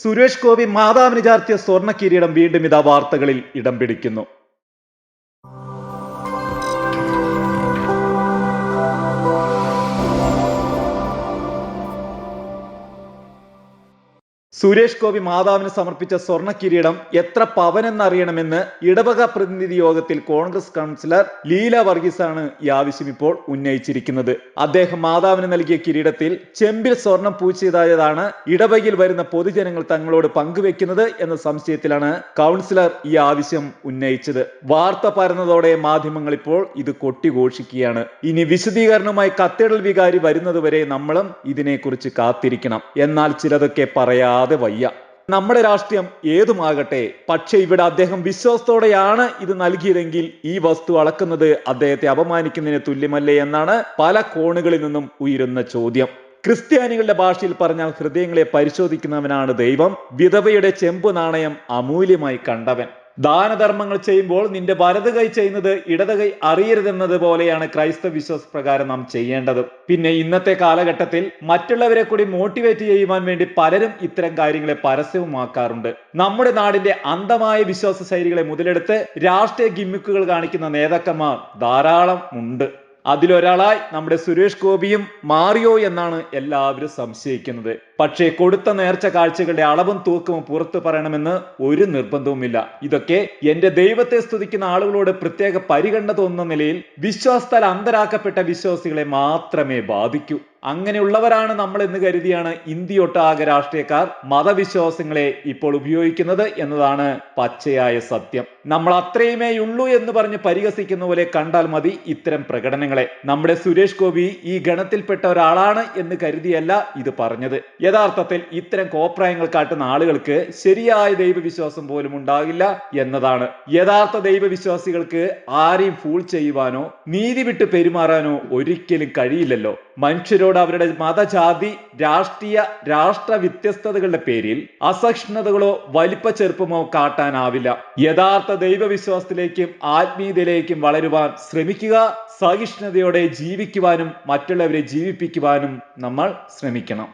സുരേഷ് ഗോപി മാതാവിന് ചാർത്തിയ സ്വർണ കിരീടം വീണ്ടും ഇതാ വാർത്തകളിൽ ഇടം പിടിക്കുന്നു. സുരേഷ് ഗോപി മാതാവിന് സമർപ്പിച്ച സ്വർണ കിരീടം എത്ര പവനെന്നറിയണമെന്ന് ഇടവക പ്രതിനിധി യോഗത്തിൽ കോൺഗ്രസ് കൗൺസിലർ ലീല വർഗീസാണ് ഈ ആവശ്യം ഇപ്പോൾ ഉന്നയിച്ചിരിക്കുന്നത്. അദ്ദേഹം മാതാവിന് നൽകിയ കിരീടത്തിൽ ചെമ്പിൽ സ്വർണം പൂച്ചതായതാണ് ഇടവകയിൽ വരുന്ന പൊതുജനങ്ങൾ തങ്ങളോട് പങ്കുവെക്കുന്നത് എന്ന സംശയത്തിലാണ് കൗൺസിലർ ഈ ആവശ്യം ഉന്നയിച്ചത്. വാർത്ത പരന്നതോടെ മാധ്യമങ്ങൾ ഇപ്പോൾ ഇത് കൊട്ടിഘോഷിക്കുകയാണ്. ഇനി വിശദീകരണവുമായി കത്തേടൽ വികാരി വരുന്നതുവരെ നമ്മളും ഇതിനെക്കുറിച്ച് കാത്തിരിക്കണം. എന്നാൽ ചിലതൊക്കെ പറയാതെ വയ്യ. നമ്മുടെ രാഷ്ട്രീയം ഏതുമാകട്ടെ പക്ഷെ ഇവിടെ അദ്ദേഹം വിശ്വാസത്തോടെയാണ് ഇത് നൽകിയതെങ്കിൽ ഈ വസ്തു അളക്കുന്നത് അദ്ദേഹത്തെ അപമാനിക്കുന്നതിന് തുല്യമല്ലേ എന്നാണ് പല കോണുകളിൽ നിന്നും ഉയരുന്ന ചോദ്യം. ക്രിസ്ത്യാനികളുടെ ഭാഷയിൽ പറഞ്ഞാൽ ഹൃദയങ്ങളെ പരിശോധിക്കുന്നവനാണ് ദൈവം വിധവയുടെ ചെമ്പ് നാണയം അമൂല്യമായി കണ്ടവൻ. ദാനധർമ്മങ്ങൾ ചെയ്യുമ്പോൾ നിന്റെ വലത് കൈ ചെയ്യുന്നത് ഇടത് കൈ അറിയരുതെന്നത് പോലെയാണ് ക്രൈസ്തവ വിശ്വാസ പ്രകാരം നാം ചെയ്യേണ്ടത്. പിന്നെ ഇന്നത്തെ കാലഘട്ടത്തിൽ മറ്റുള്ളവരെ കൂടി മോട്ടിവേറ്റ് ചെയ്യുവാൻ വേണ്ടി പലരും ഇത്തരം കാര്യങ്ങളെ പരസ്യവുമാക്കാറുണ്ട്. നമ്മുടെ നാടിന്റെ അന്ധമായ വിശ്വാസ ശൈലികളെ മുതലെടുത്ത് രാഷ്ട്രീയ ഗിമ്മിക്കുകൾ കാണിക്കുന്ന നേതാക്കന്മാർ ധാരാളം ഉണ്ട്. അതിലൊരാളായി നമ്മുടെ സുരേഷ് ഗോപിയും മാറിയോ എന്നാണ് എല്ലാവരും സംശയിക്കുന്നത്. പക്ഷേ കൊടുത്ത നേർച്ച കാഴ്ചകളുടെ അളവും തൂക്കവും പുറത്തു പറയണമെന്ന് ഒരു നിർബന്ധവുമില്ല. ഇതൊക്കെ എന്റെ ദൈവത്തെ സ്തുതിക്കുന്ന ആളുകളോട് പ്രത്യേക പരിഗണന തോന്നുന്ന നിലയിൽ വിശ്വാസത്താൽ അന്തരാക്കപ്പെട്ട വിശ്വാസികളെ മാത്രമേ ബാധിക്കൂ. അങ്ങനെയുള്ളവരാണ് നമ്മൾ എന്ന് കരുതിയാണ് ഇന്ത്യയൊട്ടാകെ രാഷ്ട്രീയക്കാർ മതവിശ്വാസങ്ങളെ ഇപ്പോൾ ഉപയോഗിക്കുന്നത് എന്നതാണ് പച്ചയായ സത്യം. നമ്മൾ അത്രയുമേ ഉള്ളൂ എന്ന് പറഞ്ഞ് പരിഹസിക്കുന്ന പോലെ കണ്ടാൽ മതി ഇത്തരം പ്രകടനങ്ങളെ. നമ്മുടെ സുരേഷ് ഗോപി ഈ ഗണത്തിൽപ്പെട്ട ഒരാളാണ് എന്ന് കരുതിയല്ല ഇത് പറഞ്ഞത്. യഥാർത്ഥത്തിൽ ഇത്തരം കോപ്രായങ്ങൾ കാട്ടുന്ന ആളുകൾക്ക് ശരിയായ ദൈവവിശ്വാസം പോലും ഉണ്ടാകില്ല എന്നതാണ്. യഥാർത്ഥ ദൈവവിശ്വാസികൾക്ക് ആരെയും ഫൂൾ ചെയ്യുവാനോ നീതി വിട്ട് പെരുമാറാനോ ഒരിക്കലും കഴിയില്ലല്ലോ. മനുഷ്യരോട് അവരുടെ മതജാതി രാഷ്ട്രീയ രാഷ്ട്ര വ്യത്യസ്തതകളുടെ പേരിൽ അസഹിഷ്ണുതകളോ വലിപ്പ ചെറുപ്പമോ കാട്ടാനാവില്ല. യഥാർത്ഥ ദൈവവിശ്വാസത്തിലേക്കും ആത്മീയതയിലേക്കും വളരുവാൻ ശ്രമിക്കുക സഹിഷ്ണുതയോടെ ജീവിക്കുവാനും മറ്റുള്ളവരെ ജീവിപ്പിക്കുവാനും നമ്മൾ ശ്രമിക്കണം.